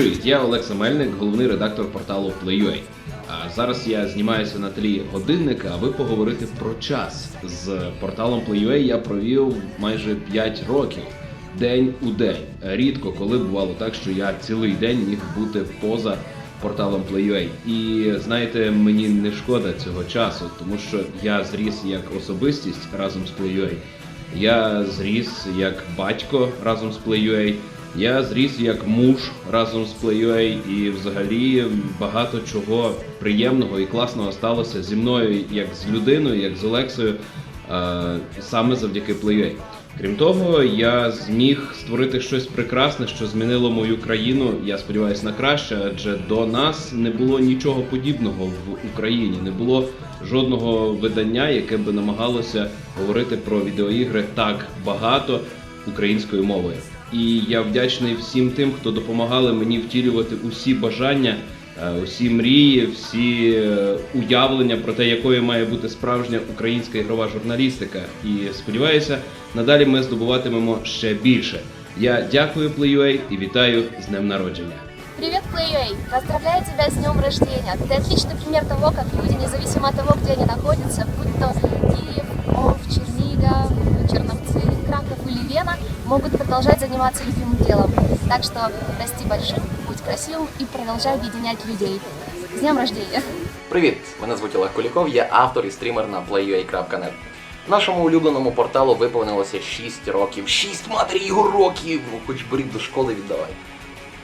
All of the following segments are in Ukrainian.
Привіт, я Олекса Мельник, головний редактор порталу Play.ua. А зараз я знімаюся на тлі годинника, аби поговорити про час. З порталом Play.ua я провів майже 5 років. День у день. Рідко коли бувало так, що я цілий день міг бути поза порталом Play.ua. І знаєте, мені не шкода цього часу, тому що я зріс як особистість разом з Play.ua. Я зріс як батько разом з Play.ua. Я зріс як муж разом з Play.ua і взагалі багато чого приємного і класного сталося зі мною як з людиною, як з Олексою, е, саме завдяки Play.ua. Крім того, я зміг створити щось прекрасне, що змінило мою країну. Я сподіваюся на краще, адже до нас не було нічого подібного в Україні, не було жодного видання, яке би намагалося говорити про відеоігри так багато українською мовою. І я вдячний всім тим, хто допомагали мені втілювати усі бажання, е, усі мрії, всі е, уявлення про те, якою має бути справжня українська ігрова журналістика. І сподіваюся, надалі ми здобуватимемо ще більше. Я дякую Play.ua і вітаю з днем народження. Привет, Play.ua! Поздравляю тебя с днем рождения! Ты отличный пример того, как люди, независимо от того, где они находятся, будь то продолжать заниматься любимым делом. Так что расти большим, будь красивым и продолжай объединять людей. С днем рождения! Привіт! Мене звуть Олег Куліков, я автор і стрімер на playua.net. Нашому улюбленому порталу виповнилося 6 років. 6 матері його років! Ну, Хоч беріть до школи віддавай.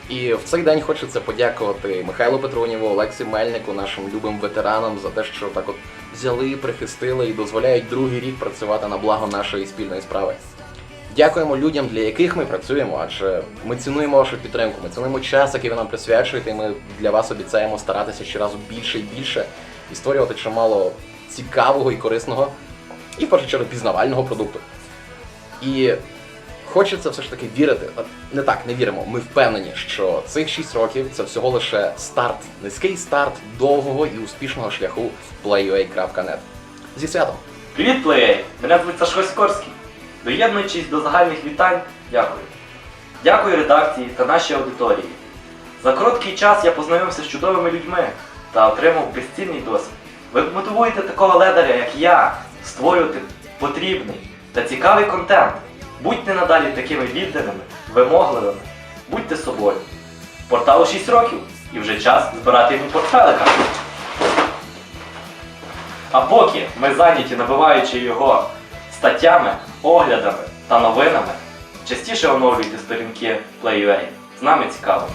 І в цей день хочеться подякувати Михайлу Петрунєву, Олексі Мельнику, нашим любим ветеранам за те, що так от взяли, прихистили і дозволяють другий рік працювати на благо нашої спільної справи. Дякуємо людям, для яких ми працюємо, адже ми цінуємо вашу підтримку, ми цінуємо час, який ви нам присвячуєте, і ми для вас обіцяємо старатися щоразу більше і більше і створювати чимало цікавого і корисного, і в першу чергу пізнавального продукту. І хочеться все ж таки вірити. Не так, не віримо. Ми впевнені, що цих 6 років це всього лише старт, низький старт довгого і успішного шляху playua.net. Зі святом! Привіт, плеєрі! Мене звуть Сашко Сікорський. Доєднуючись до загальних вітань, дякую. Дякую редакції та нашій аудиторії. За короткий час я познайомився з чудовими людьми та отримав безцінний досвід. Ви мотивуєте такого ледаря, як я, створювати потрібний та цікавий контент. Будьте надалі такими відданими, вимогливими, будьте собою. Порталу 6 років і вже час збирати йому портфелика. А поки ми зайняті набиваючи його статтями, оглядами та новинами, частіше оновлюйте сторінки Play.ua. З нами цікаво.